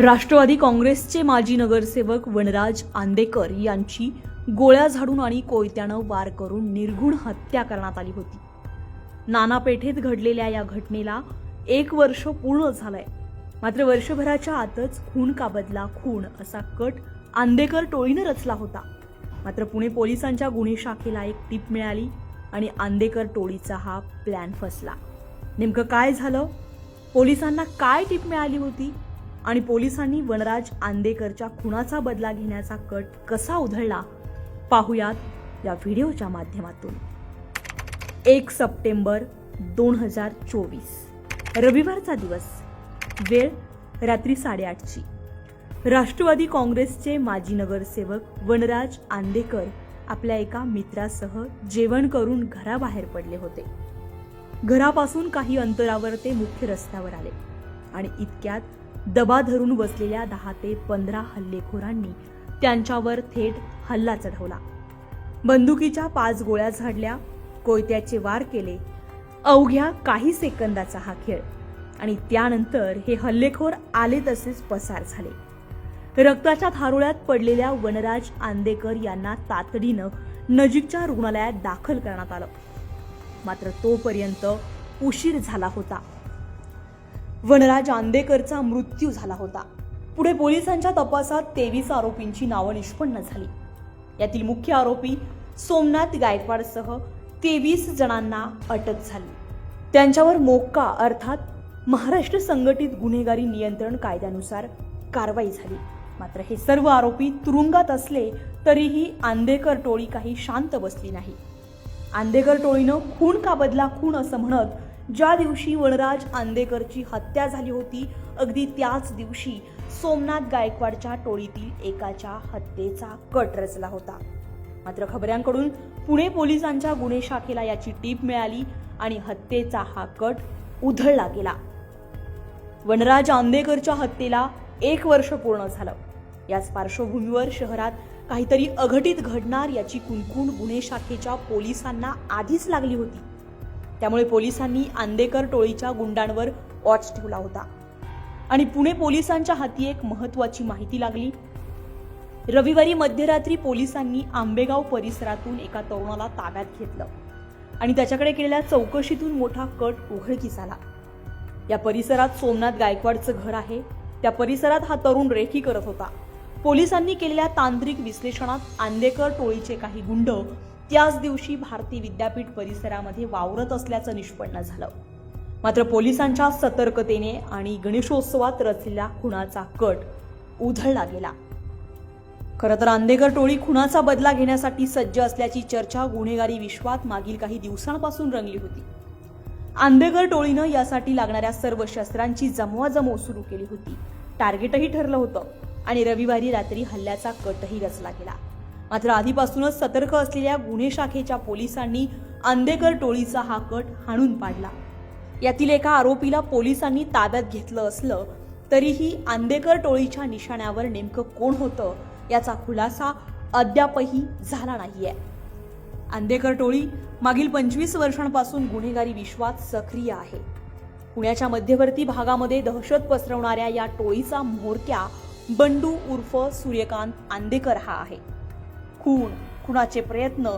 राष्ट्रवादी काँग्रेसचे माजी नगरसेवक वनराज आंदेकर यांची गोळ्या झाडून आणि कोयत्यानं वार करून निर्घुण हत्या करण्यात आली होती. नाना पेठेत घडलेल्या या घटनेला एक वर्ष पूर्ण झालंय. मात्र वर्षभराच्या आतच खून का बदला खून असा कट आंदेकर टोळीनं रचला होता. मात्र पुणे पोलिसांच्या गुन्हे शाखेला एक टीप मिळाली आणि आंदेकर टोळीचा हा प्लॅन फसला. नेमकं काय झालं? पोलिसांना काय टीप मिळाली होती? आणि पोलिसांनी वनराज आंदेकरच्या खुनाचा बदला घेण्याचा कट कसा उधळला पाहुयात या व्हिडिओच्या माध्यमातून. एक सप्टेंबर दोन हजार चोवीस. रविवारचा दिवस. वेळ रात्री साडेआठची. राष्ट्रवादी काँग्रेसचे माजी नगरसेवक वनराज आंदेकर आपल्या एका मित्रासह जेवण करून घराबाहेर पडले होते. घरापासून काही अंतरावर ते मुख्य रस्त्यावर आले आणि इतक्यात दबा धरून बसलेल्या दहा ते पंधरा हल्लेखोरांनी त्यांच्यावर थेट हल्ला चढवला. बंदुकीच्या पाच गोळ्या झाडल्या कोयत्याचे वार केले अवघ्या काही सेकंदाचा हा खेळ. आणि त्यानंतर हे हल्लेखोर आले तसेच पसार झाले. रक्ताच्या थारोळ्यात पडलेल्या वनराज आंदेकर यांना तातडीनं नजीकच्या रुग्णालयात दाखल करण्यात आलं. मात्र तोपर्यंत उशीर झाला होता. वनराज आंदेकरचा मृत्यू झाला होता. पुढे पोलिसांच्या तपासात तेवीस आरोपींची नावं निष्पन्न झाली. यातील मुख्य आरोपी सोमनाथ गायकवाडसह तेवीस जणांना अटक झाली. त्यांच्यावर मोक्का अर्थात महाराष्ट्र संघटित गुन्हेगारी नियंत्रण कायद्यानुसार कारवाई झाली. मात्र हे सर्व आरोपी तुरुंगात असले तरीही आंदेकर टोळी काही शांत बसली नाही. आंदेकर टोळीनं खून का बदला खून असं म्हणत ज्या दिवशी वनराज आंदेकरची हत्या झाली होती अगदी त्याच दिवशी सोमनाथ गायकवाडच्या टोळीतील एकाच्या हत्येचा कट रचला होता. मात्र खबऱ्यांकडून पुणे पोलिसांच्या गुन्हे शाखेला याची टीप मिळाली आणि हत्येचा हा कट उधळला गेला. वनराज आंदेकरच्या हत्येला एक वर्ष पूर्ण झालं. याच पार्श्वभूमीवर शहरात काहीतरी अघटित घडणार याची कुणकुण गुन्हे शाखेच्या पोलिसांना आधीच लागली होती. त्यामुळे पोलिसांनी आंदेकर टोळीच्या गुंडांवर वॉच ठेवला होता. आणि पुणे पोलिसांच्या हाती एक महत्वाची माहिती लागली. रविवारी मध्यरात्री पोलिसांनी आंबेगाव परिसरातून एका तरुणाला ताब्यात घेतलं आणि त्याच्याकडे केलेल्या चौकशीतून मोठा कट उघडकीस आला. या परिसरात सोमनाथ गायकवाडचं घर आहे. त्या परिसरात हा तरुण रेखी करत होता. पोलिसांनी केलेल्या तांत्रिक विश्लेषणात आंदेकर टोळीचे काही गुंड त्याच दिवशी भारती विद्यापीठ परिसरामध्ये वावरत असल्याचं निष्पन्न झालं. मात्र पोलिसांच्या सतर्कतेने आणि गणेशोत्सवात रचलेला खुणाचा कट उधळला गेला. खरं तर आंदेकर टोळी खुणाचा बदला घेण्यासाठी सज्ज असल्याची चर्चा गुन्हेगारी विश्वात मागील काही दिवसांपासून रंगली होती. आंदेकर टोळीनं यासाठी लागणाऱ्या सर्व शस्त्रांची जमवाजमव सुरू केली होती. टार्गेटही ठरलं होतं आणि रविवारी रात्री हल्ल्याचा कटही रचला गेला. मात्र आधीपासूनच सतर्क असलेल्या गुन्हे शाखेच्या पोलिसांनी आंदेकर टोळीचा हा कट हाणून पाडला. यातील एका आरोपीला पोलिसांनी ताब्यात घेतलं असलं तरीही आंदेकर टोळीच्या निशाण्यावर नेमकं कोण होतं याचा खुलासा अद्यापही झाला नाहीये. आंदेकर टोळी मागील पंचवीस वर्षांपासून गुन्हेगारी विश्वात सक्रिय आहे. पुण्याच्या मध्यवर्ती भागामध्ये दहशत पसरवणाऱ्या या टोळीचा म्होरक्या बंडू उर्फ सूर्यकांत आंदेकर हा आहे. खून खुनाचे प्रयत्न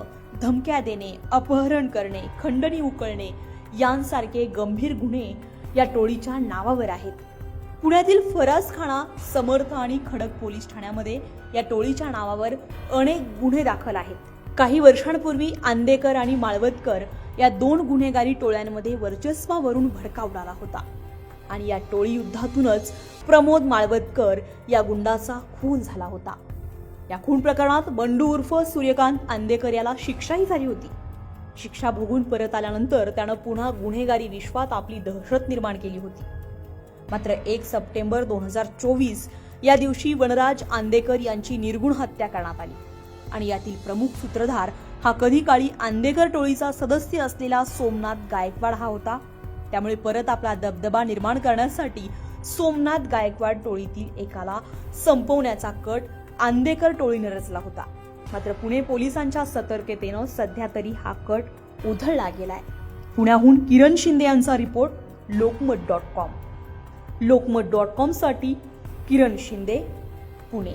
धमक्या देणे अपहरण करणे खंडणी उकळणे यांसारखे गंभीर गुन्हे या टोळीच्या नावावर आहेत. पुण्यातील फराज खाना समर्थ आणि खडक पोलीस ठाण्यामध्ये या टोळीच्या नावावर अनेक गुन्हे दाखल आहेत. काही वर्षांपूर्वी आंदेकर आणि माळवतकर या दोन गुन्हेगारी टोळ्यांमध्ये वर्चस्वावरून भडका उडाला होता. आणि या टोळी युद्धातूनच प्रमोद माळवतकर या गुंडाचा खून झाला होता. या खून प्रकरणात बंडू उर्फ सूर्यकांत आंदेकर याला शिक्षाही झाली होती. शिक्षा भोगून परत आल्यानंतर त्यानं पुन्हा गुन्हेगारी विश्वात आपली दहशत निर्माण केली होती. मात्र एक सप्टेंबर दोन हजार चोवीस या दिवशी वनराज आंदेकर यांची निर्गुण हत्या करण्यात आली. आणि यातील प्रमुख सूत्रधार हा कधी काळी आंदेकर टोळीचा सदस्य असलेला सोमनाथ गायकवाड हा होता. त्यामुळे परत आपला दबदबा निर्माण करण्यासाठी सोमनाथ गायकवाड टोळीतील एकाला संपवण्याचा कट आंदेकर टोळीने रचला होता. मात्र पुणे पोलिसांच्या सतर्कतेनं सध्या तरी हा कट उधळला गेलाय. पुण्याहून किरण शिंदे यांचा report Lokmat dot com. Lokmat dot कॉमसाठी Kiran Shinde Pune.